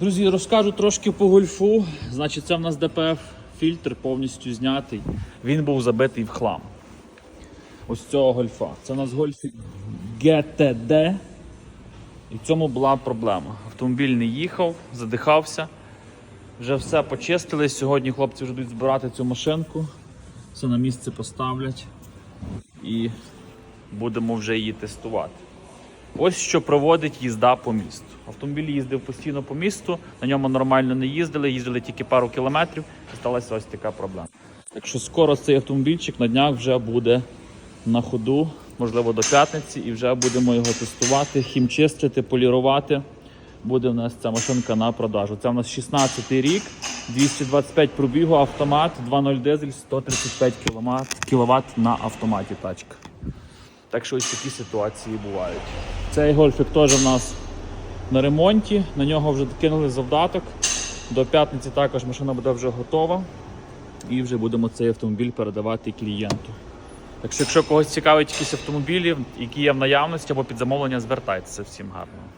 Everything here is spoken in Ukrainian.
Друзі, розкажу трошки по гольфу. Значить, це в нас ДПФ фільтр повністю знятий. Він був забитий в хлам. Ось цього гольфа. Це у нас гольф GTD. І в цьому була проблема. Автомобіль не їхав, задихався. Вже все почистили. Сьогодні хлопці вже будуть збирати цю машинку. Все на місце поставлять і будемо вже її тестувати. Ось що проводить їзда по місту. Автомобіль їздив постійно по місту, на ньому нормально не їздили, їздили тільки пару кілометрів, і сталася ось така проблема. Так що скоро цей автомобільчик на днях вже буде на ходу, можливо, до п'ятниці, і вже будемо його тестувати, хімчистити, полірувати. Буде в нас ця машинка на продажу. Це в нас 16 рік, 225 пробігу, автомат, 2.0 дизель, 135 кВт на автоматі тачка. Так що ось такі ситуації бувають. Цей гольфік теж в нас на ремонті, на нього вже кинули завдаток. До п'ятниці також машина буде вже готова. І вже будемо цей автомобіль передавати клієнту. Так що, якщо когось цікавить якісь автомобілі, які є в наявності або під замовлення, звертайтеся всім гарно.